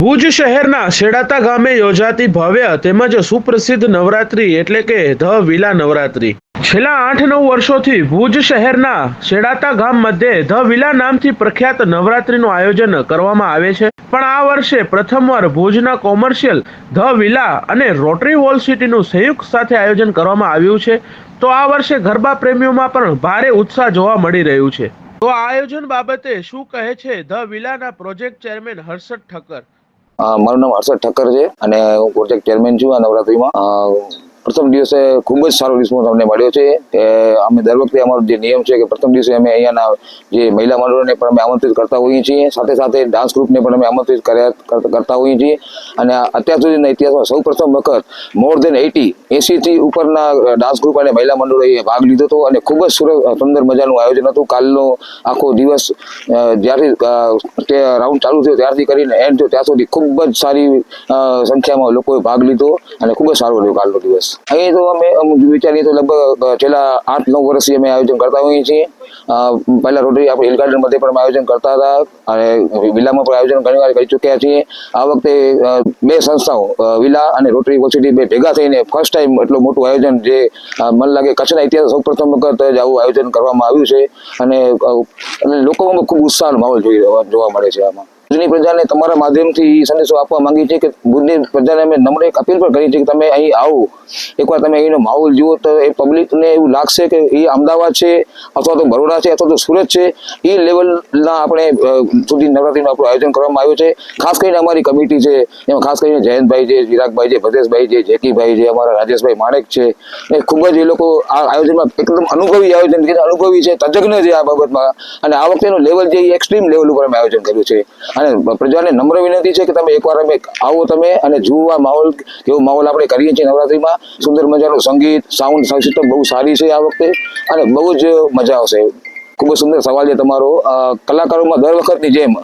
ભુજ શહેરના શેડાતા ગામે યોજાતી ભવ્ય તેમજ સુપ્રસિદ્ધ નવરાત્રી એટલે કે ધ વિલા નવરાત્રી. છેલ્લા આઠ નવ વર્ષોથી ભુજ શહેરના શેડાતા ગામ મધ્યે ધ વિલા નામથી પ્રખ્યાત નવરાત્રીનું આયોજન કરવામાં આવે છે. પણ આ વર્ષે પ્રથમવાર ભુજના કોમર્શિયલ ધ વિલા અને રોટરી વોલ સિટીનું સંયુક્ત સાથે આયોજન કરવામાં આવ્યું છે. તો આ વર્ષે ગરબા પ્રેમીઓમાં પણ ભારે ઉત્સાહ જોવા મળી રહ્યું છે. તો આયોજન બાબતે શું કહે છે ધ વિલાના પ્રોજેક્ટ ચેરમેન હર્ષદ ઠક્કર? મારું નામ હર્ષદ ઠક્કર છે અને હું પ્રોજેક્ટ ચેરમેન છું આ નવરાત્રીમાં. પ્રથમ દિવસે ખૂબ જ સારો રિસ્પોન્સ અમને મળ્યો છે કે અમે દર વખતે અમારો જે નિયમ છે કે પ્રથમ દિવસે અમે અહીંયાના જે મહિલા મંડળોને પણ અમે આમંત્રિત કરતા હોઈએ છીએ. સાથે સાથે ડાન્સ ગ્રુપને પણ અમે આમંત્રિત કર્યા કર- કરતા હોઈએ છીએ. અને અત્યાર સુધીના ઇતિહાસમાં સૌ પ્રથમ વખત મોર દેન એટી એસીથી ઉપરના ડાન્સ ગ્રુપ અને મહિલા મંડળોએ ભાગ લીધો હતો અને ખૂબ જ સુંદર મજાનું આયોજન હતું. કાલનો આખો દિવસ જ્યારથી તે રાઉન્ડ ચાલુ થયો ત્યારથી કરીને એન્ડ થયો. ત્યાં સુધી ખૂબ જ સારી સંખ્યામાં લોકોએ ભાગ લીધો અને ખૂબ જ સારો રહ્યો કાલનો દિવસ. અહીં તો અમે વિચારીએ તો લગભગ છેલ્લા આઠ નવ વર્ષથી અમે આયોજન કરતા હોઈએ છીએ. પહેલાં રોટરી આપણે હિલ ગાર્ડન મધ્ય પણ આયોજન કરતા હતા અને વિલામાં પણ આયોજન ઘણી વાર કરી ચૂક્યા છીએ. આ વખતે બે સંસ્થાઓ વિલા અને રોટરી યુનિવર્સિટી બે ભેગા થઈને ફર્સ્ટ ટાઈમ એટલું મોટું આયોજન જે મને લાગે કચ્છના ઇતિહાસ સૌ પ્રથમ વખત જ આવું આયોજન કરવામાં આવ્યું છે. અને લોકોમાં ખૂબ ઉત્સાહનો માહોલ જોવા મળે છે આમાં. ભુજની પ્રજાને તમારા માધ્યમથી સંદેશો આપવા માંગીએ છીએ કે ભુજની પ્રજાને અમે નમ્ર એક અપીલ પણ કરી છે કે તમે અહીં આવો. એકવાર તમે અહીંનો માહોલ જુઓ તો એ પબ્લિકને એવું લાગશે કે એ અમદાવાદ છે અથવા તો બરોડા છે અથવા તો સુરત છે. એ લેવલના આપણે સુધી નવરાત્રીનું આપણું આયોજન કરવામાં આવ્યું છે. ખાસ કરીને અમારી કમિટી છે. એમાં ખાસ કરીને જયંતભાઈ છે, ચિરાગભાઈ છે ભદેશભાઈ છે, જેકીભાઈ છે, અમારા રાજેશભાઈ માણેક છે. એ ખૂબ જ એ લોકો આ આયોજનમાં એકદમ અનુભવી આયોજન છે અનુભવી છે, તજજ્ઞ છે આ બાબતમાં. અને આ વખતેનું લેવલ જે એક્સ્ટ્રીમ લેવલ ઉપર અમે આયોજન કર્યું છે. અને પ્રજાને નમ્ર વિનંતી છે કે તમે એકવાર અમે આવો તમે અને જુઓ માહોલ, કેવો માહોલ આપણે કરીએ છીએ નવરાત્રીમાં. સુંદર મજાનું સંગીત સાઉન્ડ સિસ્ટમ બહુ સારી છે આ વખતે અને બહુ જ મજા આવશે. ખૂબ જ સુંદર સવાલ છે તમારો. કલાકારોમાં દર વખતની જેમ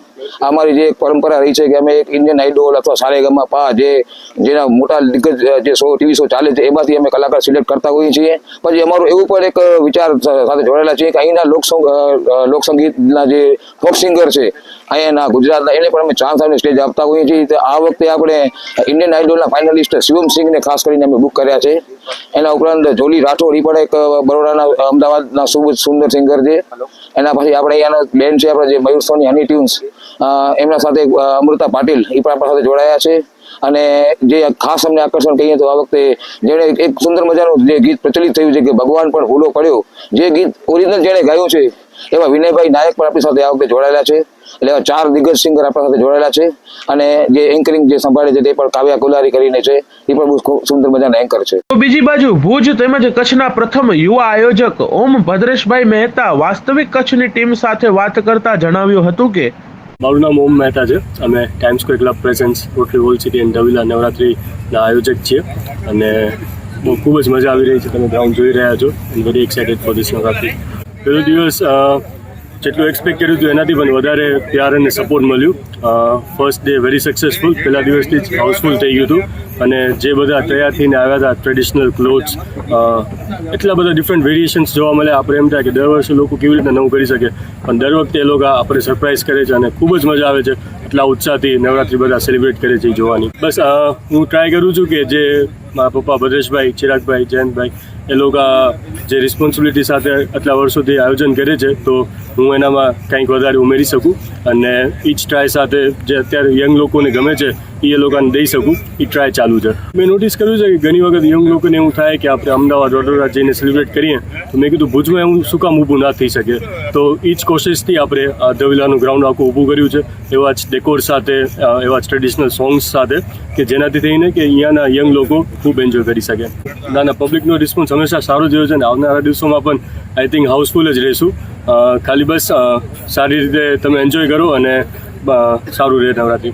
અમારી જે એક પરંપરા રહી છે કે અમે એક ઇન્ડિયન આઇડોલ અથવા સારેગામા પા જે, જેના મોટા દિગ્ગજ, જે શો ટીવી શો ચાલે છે, એમાંથી અમે કલાકાર સિલેક્ટ કરતા હોઈએ છીએ. પછી અમારું એવું પણ એક વિચાર સાથે જોડાયેલા છે કે અહીંના લોકસંગીતના જે ફોક સિંગર છે અહીંયાના ગુજરાતના, એને પણ અમે ચાન્સ આપીને સ્ટેજ આપતા હોઈએ છીએ. તો આ વખતે આપણે ઇન્ડિયન આઇડોલના ફાઇનલિસ્ટ શિવમ સિંહને ખાસ કરીને અમે બુક કર્યા છે. એના ઉપરાંત જોલી રાઠોડ એ પણ એક બરોડાના, અમદાવાદના ખૂબ જ સુંદર સિંગર છે. એના પછી આપણે અહીંયાનો બેન્ડ છે, આપણે જે મયુર સોની હની ટ્યુન્સ એમના સાથે અમૃતા પાટીલ એ પણ આપણા સાથે જોડાયા છે. અને જે ખાસ અમને આકર્ષણ કહીએ તો આ વખતે જેણે એક સુંદર મજાનું જે ગીત પ્રચલિત થયું છે કે ભગવાન પણ હુલો પડ્યો, જે ગીત ઓરિજિનલ જેણે ગાયું છે, એવા વિનયભાઈ નાયક પણ આપણી સાથે આ વખતે જોડાયેલા છે. એટલે એવા ચાર દિગ્ગજ સિંગર આપણા સાથે જોડાયેલા છે. અને જે એન્કરિંગ જે સંભાળે છે તે પણ કાવ્યા કુલારી કરીને છે. એ પણ બહુ સુંદર મજાના એન્કર છે. તો બીજી બાજુ ભુજ તેમજ કચ્છના પ્રથમ યુવા આયોજક ઓમ ભદ્રેશભાઈ મહેતા વાસ્તવિક કચ્છની ટીમ સાથે વાત કરતા જણાવ્યું હતું કે મારું નામ ઓમ મહેતા છે. અમે time square club presents rotary walled city and the villa નવરાત્રિના આયોજક છીએ. અને બહુ ખૂબ જ મજા આવી રહી છે. તમે ગ્રાઉન્ડ જોઈ રહ્યા છો. And very excited for this Navratri. પહેલો દિવસ જેટલું એક્સપેક્ટ કર્યું હતું એનાથી પણ વધારે પ્યાર અને સપોર્ટ મળ્યું. ફર્સ્ટ ડે વેરી સક્સેસફુલ પહેલા દિવસથી જ હાઉસફુલ થઈ ગયું હતું. અને જે બધા તૈયાર થઈને આવ્યા હતા ટ્રેડિશનલ ક્લોથ્સ એટલા બધા ડિફરન્ટ વેરિએશન્સ જોવા મળે. આપણે એમ થાય કે દર વર્ષે લોકો કેવી રીતના નવું કરી શકે. પણ દર વખતે એ લોકો આપણે સરપ્રાઈઝ કરે છે અને ખૂબ જ મજા આવે છે. એટલા ઉત્સાહથી નવરાત્રિ બધા સેલિબ્રેટ કરે છે જોવાની. બસ હું ટ્રાય કરું છું કે જે મારા પપ્પા ભદ્રેશભાઈ, ચિરાગભાઈ, જયંતભાઈ, એ લોકો જે રિસ્પોન્સિબિલિટી સાથે આટલા વર્ષોથી આયોજન કરે છે, તો હું એનામાં કંઈક વધારે ઉમેરી શકું. અને ઈચ ટ્રાય સાથે જે અત્યારે યંગ લોકોને ગમે છે એ લોકોને દઈ શકું. એ ટ્રાય ચાલુ છે. મેં નોટિસ કર્યું છે કે ઘણી વખત યંગ લોકોને એવું થાય કે આપણે અમદાવાદ, વડોદરા જઈને સેલિબ્રેટ કરીએ, તો મેં કીધું ભુજમાં એવું શું કામ ઊભું ના થઈ શકે? તો એ જ કોશિશથી આપણે આ ધવિલાનું ગ્રાઉન્ડ આખું ઊભું કર્યું છે. એવા જ ડેકોર સાથે એવા જ ટ્રેડિશનલ સોંગ્સ સાથે કે જેનાથી થઈને કે અહીંયાના યંગ લોકો ખૂબ એન્જોય કરી શકે. નાના પબ્લિકનો રિસ્પોન્સ હંમેશા સારો જ છે અને આવનારા દિવસોમાં પણ આઈ થિંક હાઉસફુલ જ રહીશું. ખાલી બસ સારી રીતે તમે એન્જોય કરો અને સારું રહે નવરાત્રિ.